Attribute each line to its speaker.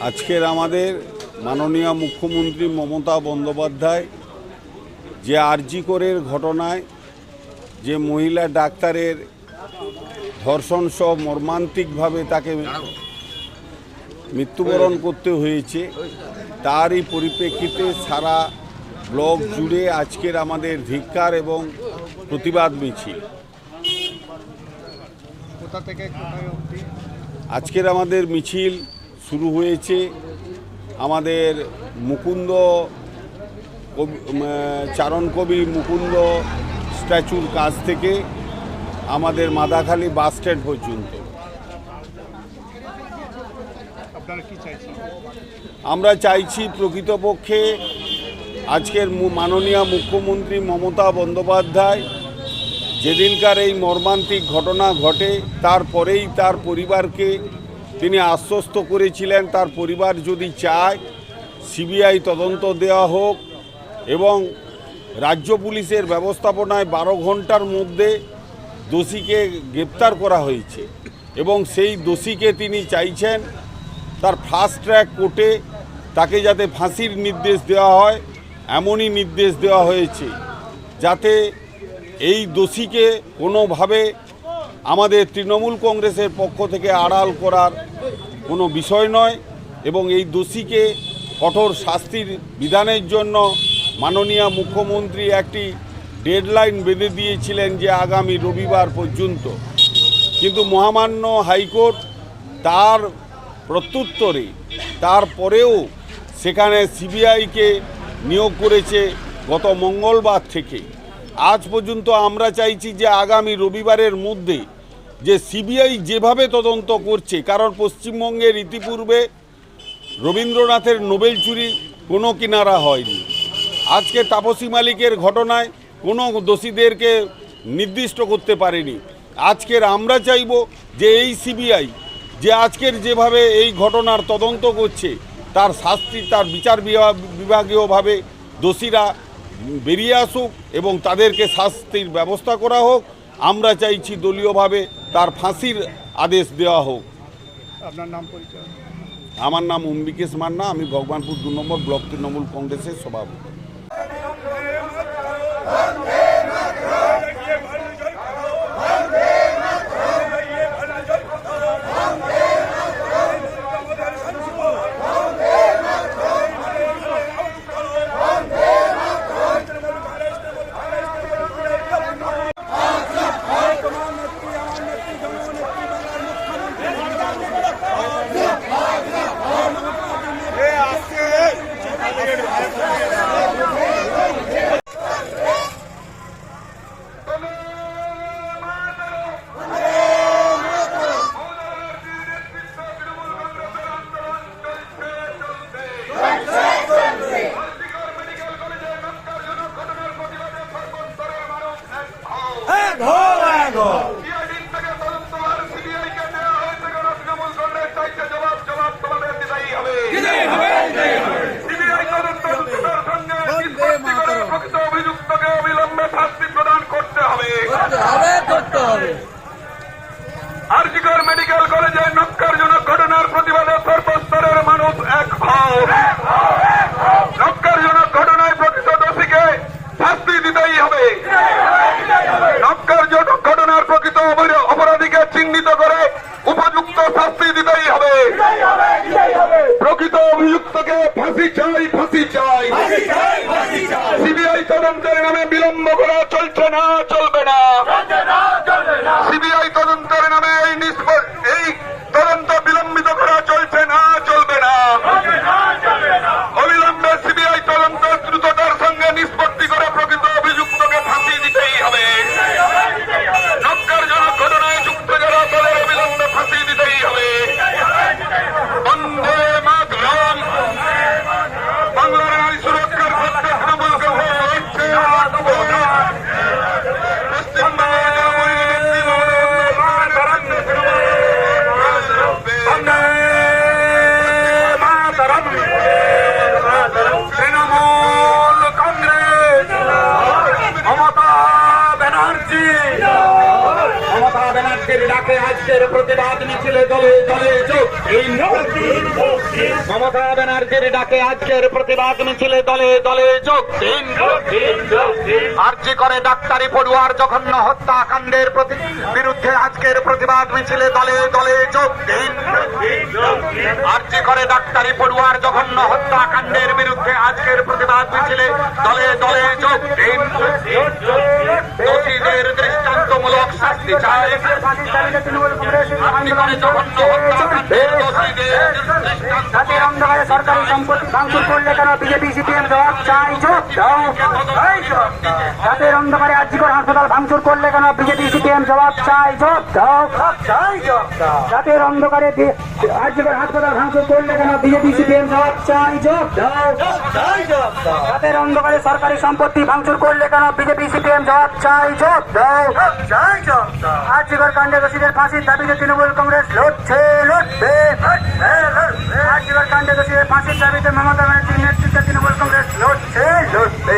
Speaker 1: আজকের আমাদের মাননীয় মুখ্যমন্ত্রী মমতা বন্দ্যোপাধ্যায় যে আরজিকরের ঘটনায় যে মহিলা ডাক্তারের ধর্ষণ সহ মর্মান্তিকভাবে তাকে মৃত্যুবরণ করতে হয়েছে তারই পরিপ্রেক্ষিতে সারা ব্লক জুড়ে আজকের আমাদের ধিক্কার এবং প্রতিবাদ মিছিল।
Speaker 2: কোথা থেকে
Speaker 1: আজকের আমাদের মিছিল শুরু হয়েছে। আমাদের মুকুন্দ চারণ কবি মুকুন্দ স্ট্যাচুর কাছ থেকে আমাদের মাদাখালী বাস স্ট্যান্ড পর্যন্ত। আমরা চাইছি প্রকৃতপক্ষে আজকের মাননীয় মুখ্যমন্ত্রী মমতা বন্দ্যোপাধ্যায় যেদিনকার এই মর্মান্তিক ঘটনা ঘটে, তারপরেই তার পরিবারকে তিনি আশ্বস্ত করেছিলেন, তার পরিবার যদি চায়, সিবিআই তদন্ত দেওয়া হোক এবং রাজ্য পুলিশের ব্যবস্থাপনায় বারো ঘণ্টার মধ্যে দোষীকে গ্রেপ্তার করা হয়েছে এবং সেই দোষীকে তিনি চাইছেন তার ফাস্ট ট্র্যাক কোর্টে তাকে যাতে ফাঁসির নির্দেশ দেওয়া হয়, এমনই নির্দেশ দেওয়া হয়েছে, যাতে এই দোষীকে কোনোভাবে আমাদের তৃণমূল কংগ্রেসের পক্ষ থেকে আড়াল করার কোনো বিষয় নয় এবং এই দোষীকে কঠোর শাস্তির বিধানের জন্য মাননীয় মুখ্যমন্ত্রী একটি ডেডলাইন বেঁধে দিয়েছিলেন যে আগামী রবিবার পর্যন্ত। কিন্তু মহামান্য হাইকোর্ট তার প্রত্যুত্তরে তারপরেও সেখানে সিবিআইকে নিয়োগ করেছে গত মঙ্গলবার থেকে। আজ পর্যন্ত আমরা চাইছি যে আগামী রবিবারের মধ্যে যে সিবিআই যেভাবে তদন্ত করছে, কারণ পশ্চিমবঙ্গের ইতিপূর্বে রবীন্দ্রনাথের নোবেল চুরি কোনো কিনারা হয়নি। আজকে তাপসী মালিকের ঘটনায় কোনো দোষীদেরকে নির্দিষ্ট করতে পারেনি। আজকের আমরা চাইব যে এই সিবিআই যে আজকের যেভাবে এই ঘটনার তদন্ত করছে, তার শাস্তি, তার বিচার বিভা- বিভাগীয়ভাবে দোষীরা বেরিয়ে আসুক এবং তাদেরকে শাস্তির ব্যবস্থা করা হোক আমরা চাইছি দলীয়ভাবে তার ফাঁসির আদেশ দেওয়া হোক।
Speaker 2: আপনার নাম পরিচয়?
Speaker 1: আমার নাম অম্বিকেশ মান্না আমি ভগবানপুর দু নম্বর ব্লক তৃণমূল কংগ্রেসের সভাপতি।
Speaker 3: Angle! Whole angle! নামে বিলম্ব করা চলছে না
Speaker 4: ডাকে আজকের প্রতিবাদ মিছিলে দলে দলে মমতা ব্যানার্জির ডাকে আজকের প্রতিবাদ মিছিলে দলে দলে যোগ আর্জি করে ডাক্তারি পড়ুয়ার জঘন্য প্রতি বিরুদ্ধে আজকের প্রতিবাদ মিছিলে দলে দলে যোগ আর্জি করে ডাক্তারি পড়ুয়ার জঘন্য হত্যাকাণ্ডের বিরুদ্ধে আজকের প্রতিবাদ মিছিলে দলে দলে যোগ দোষীদের দৃষ্টান্তমূলক শাস্তি চায়
Speaker 5: সরকারি সম্পত্তি ভাঙচুর করলে কেন বিজেপি সিপিএম জবাব চাই দাও। রাতের অন্ধকারে আর্জিকর হাসপাতাল ভাঙচুর করলে কেন বিজেপি সিপিএম জবাব চাই চাই রাতের অন্ধকারে বি- হাসপাতাল ভাঙচুর করলে কেন বিজেপি সিপিএম জবাব চাই জবাব রাতের অন্ধকারে সরকারি সম্পত্তি ভাঙচুর করলে কেন বিজেপি সিপিএম জবাব চাই চাই জবাব কাণ্ডে দোষীদের ফাঁসির দাবিতে তৃণমূল কংগ্রেস লড়ছে লড়বে। আর্জিকর কাণ্ডে দোষীদের ফাঁসির দাবিতে মমতা ব্যানার্জির নেতৃত্বে তৃণমূল কংগ্রেস। লড়ছে লড়বে